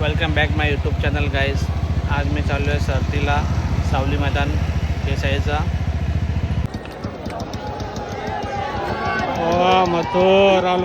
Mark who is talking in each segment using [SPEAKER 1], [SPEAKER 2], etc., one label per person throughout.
[SPEAKER 1] Welcome back my YouTube channel guys आज मी चाललो आहे सरतीला सावली मैदान केसाईचा ओ हो, मथो राहुल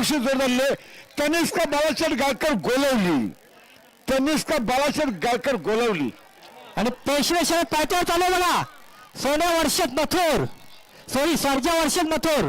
[SPEAKER 2] पूर्ण बक्षीस त्यांनीच का बाळासाहेब गाडकर गोलवली. कनिष्का बाळासाहेब गाडकर गोलवली.
[SPEAKER 3] आणि पेशवेश्वर पाट्यावर चालू आहे बघा. सोन्या वर्षात मथोर. सॉरी सर्जा वर्षात मथोर.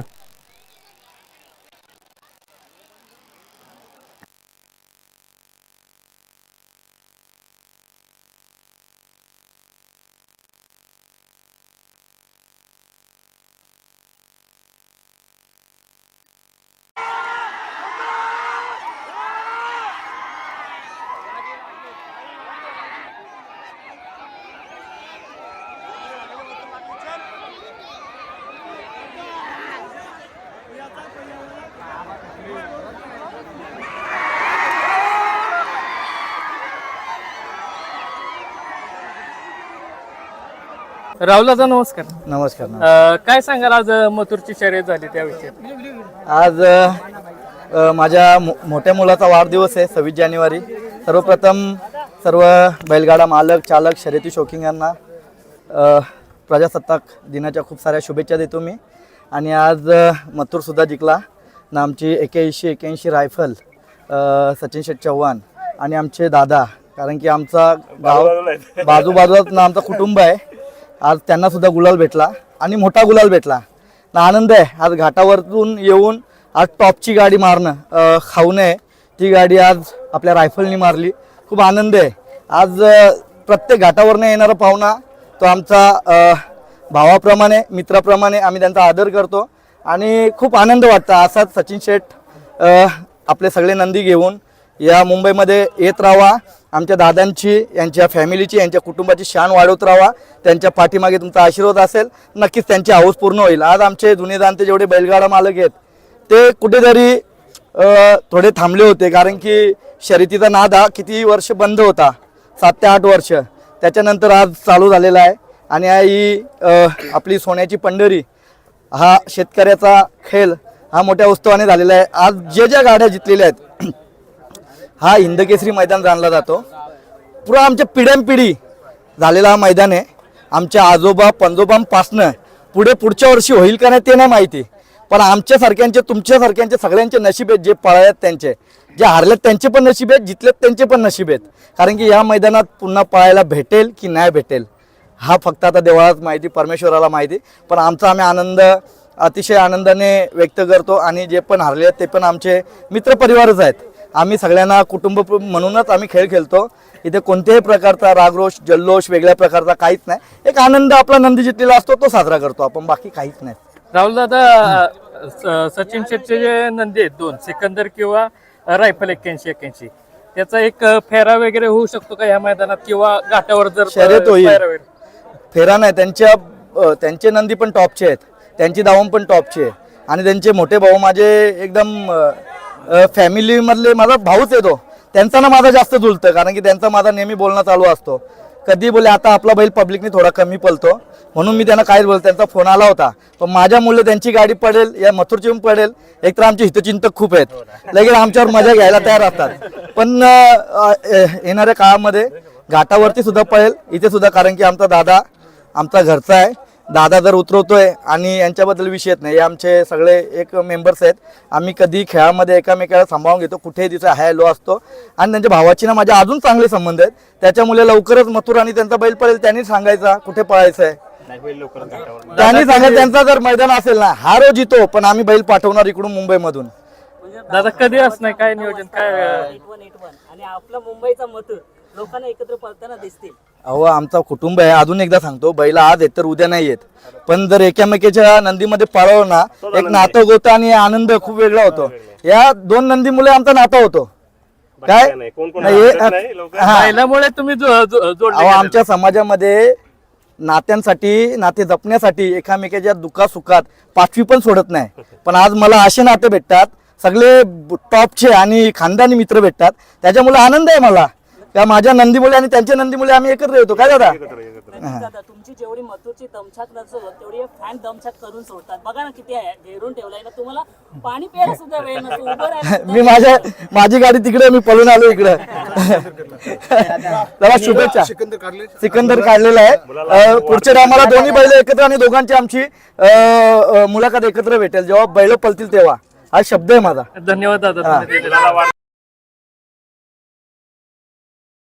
[SPEAKER 4] राहुलाचा नमस्कार.
[SPEAKER 5] नमस्कार
[SPEAKER 4] अं, काय सांगाल आज मथुरची शर्यत झाली त्याविषयी?
[SPEAKER 5] आज अ, अ, माझ्या मो- मोठ्या मुलाचा वाढदिवस आहे सव्वीस जानेवारी. सर्वप्रथम सर्व बैलगाडा मालक चालक शर्यती शौकीन यांना अ, प्रजासत्ताक दिनाच्या खूप साऱ्या शुभेच्छा देतो मी. आणि आज अ, मथुरसुद्धा जिंकला. ना आमची एक्याऐंशी एक्याऐंशी रायफल सचिन शेठ चव्हाण आणि आमचे दादा. कारण की आमचा गाव बाजूबाजूला ना आमचं कुटुंब आहे. आज त्यांना सुद्धा गुलाल भेटला आणि मोठा गुलाल भेटला. ना आनंद आहे. आज घाटावरतून येऊन आज टॉपची गाडी मारणं खाऊ नये. ती गाडी आज आपल्या रायफलनी मारली. खूप आनंद आहे. आज प्रत्येक घाटावरनं येणारा पाहुणा तो आमचा भावाप्रमाणे मित्राप्रमाणे आम्ही त्यांचा आदर करतो. आणि खूप आनंद वाटतं. असाच सचिन शेठ आपले सगळे नंदी घेऊन या मुंबईमध्ये येत राहा. आमच्या दादांची यांच्या फॅमिलीची यांच्या कुटुंबाची शान वाढवत राहा. त्यांच्या पाठीमागे तुमचा आशीर्वाद असेल नक्कीच त्यांची हाऊस पूर्ण होईल. आज आमचे जुने जाणते जेवढे बैलगाडा मालक आहेत ते कुठेतरी थोडे थांबले होते. कारण की शर्यतीचा नाद हा किती वर्ष बंद होता? सात ते आठ वर्ष. त्याच्यानंतर आज चालू झालेला आहे. आणि ही आपली सोन्याची पंढरी हा शेतकऱ्याचा खेळ हा मोठ्या उत्सवाने झालेला आहे. आज जे ज्या गाड्या जिंकलेल्या आहेत हा हिंदकेसरी मैदान जाणला जातो. पुरा आमच्या पिढ्यानपिढी झालेला हा मैदान आहे. आमच्या आजोबा पंजोबांपासनं पुढे पुढच्या वर्षी होईल का नाही ते नाही माहिती. पण आमच्यासारख्यांचे तुमच्यासारख्यांचे सगळ्यांचे नशीब आहेत जे पळाल्यात त्यांचे. जे हारलेत त्यांचे पण नशीब आहेत जितलेत त्यांचे पण नशीब आहेत. कारण की या मैदानात पुन्हा पळायला भेटेल की नाही भेटेल? हा फक्त आता देवळात माहिती परमेश्वराला माहिती पण आमचा आम्ही आनंद अतिशय आनंदाने व्यक्त करतो आणि जे पण हारले आहेत ते पण आमचे मित्रपरिवारच आहेत. आम्ही सगळ्यांना कुटुंब म्हणूनच आम्ही खेळ खेळतो. इथे कोणत्याही प्रकारचा रागरोष जल्लोष वेगळ्या प्रकारचा काहीच नाही. एक आनंद आपला नंदी जितलेला असतो तो साजरा करतो आपण बाकी काहीच नाही.
[SPEAKER 4] राहुल दादा सचिन शेटचे जे नंदी आहेत दोन सिकंदर किंवा रायफल एक्क्याऐंशी एक्क्याऐंशी त्याचा एक फेरा वगैरे होऊ शकतो का या मैदानात? किंवा घाटावर जर
[SPEAKER 5] शर्यत होईल.
[SPEAKER 4] फेरान आहे
[SPEAKER 5] फेरा नाही त्यांच्या त्यांचे नंदी पण टॉपचे आहेत. त्यांची दावण पण टॉपची आहे. आणि त्यांचे मोठे भाऊ माझे एकदम फॅमिलीमधले माझा भाऊच येतो त्यांचा ना माझा जास्त जुळतं कारण की त्यांचा माझा नेहमी बोलणं चालू असतो. कधी बोले आता आपला बैल पब्लिकने थोडा कमी पलतो. म्हणून मी त्यांना काहीच बोलतो त्यांचा फोन आला होता. पण माझ्या मुलं त्यांची गाडी पडेल या मथुरची पण पडेल. एक तर आमचे हितचिंतक खूप आहेत. लगेच आमच्यावर मजा घ्यायला तयार असतात. पण येणाऱ्या काळामध्ये घाटावरती सुद्धा पळेल इथे सुद्धा कारण की आमचा दादा आमचा घरचा आहे. दादा जर उतरवतोय आणि यांच्याबद्दल विषय येत नाही हे आमचे सगळे एक मेंबर्स आहेत. आम्ही कधी खेळामध्ये एकामेकाला सांभाळून घेतो कुठेही दिवस हाय लो असतो. आणि त्यांच्या भावाची ना माझे अजून चांगले संबंध आहेत. त्याच्यामुळे लवकरच मथुर आणि त्यांचा बैल पडेल त्यांनी सांगायचा कुठे पळायचं आहे. त्यांनी सांगायचं त्यांचा जर मैदान असेल ना हा रोज येतो पण आम्ही बैल पाठवणार इकडून मुंबईमधून.
[SPEAKER 4] दादा कधी असणार? काय नियोजन? काय
[SPEAKER 6] आणि आपला मुंबईचा मत लोकांना एकत्र पळताना दिसतील.
[SPEAKER 5] अहो आमचा कुटुंब आहे. अजून एकदा सांगतो बैल आज येत तर उद्या नाही येत. पण जर एकामेकीच्या नंदीमध्ये पळवलं ना एक नातं होतं आणि आनंद खूप वेगळा होतो. या दोन नंदी मुले आमचा नातं होतो. काय? नाही.
[SPEAKER 4] बैलामुळे तुम्ही.
[SPEAKER 5] आमच्या समाजामध्ये नात्यांसाठी नाते जपण्यासाठी एकामेकाच्या दुखासुखात पाचवी पण सोडत नाही. पण आज मला असे नाते भेटतात सगळे टॉपचे आणि खानदानी मित्र भेटतात. त्याच्यामुळे आनंद आहे मला. त्या माझ्या नंदीमुळे आणि त्यांच्या नंदीमुळे आम्ही एकत्र येतो. काय दादा?
[SPEAKER 6] दादा तुमची जेवढी मथुरची दमछाक नसो तेवढी फॅन दमछाक करून सोडतात. बघा ना किती आहे घेरून ठेवलाय ना तुम्हाला पाणी प्यायला सुद्धा वेळ नसतो. उभं राहायला सुद्धा
[SPEAKER 5] मी माझ्या माझी गाडी तिकडे मी पळून आलो इकडे. त्याला शुभेच्छा. सिकंदर काढलेला आहे. अं, पुढच्या टायमाला दोन्ही बैल एकत्र आणि दोघांची आमची अं, अं, मुलाखत एकत्र भेटेल. जेव्हा बैल पळतील तेव्हा. हा शब्द आहे माझा.
[SPEAKER 4] धन्यवाद दादा तुम्ही दिलेला.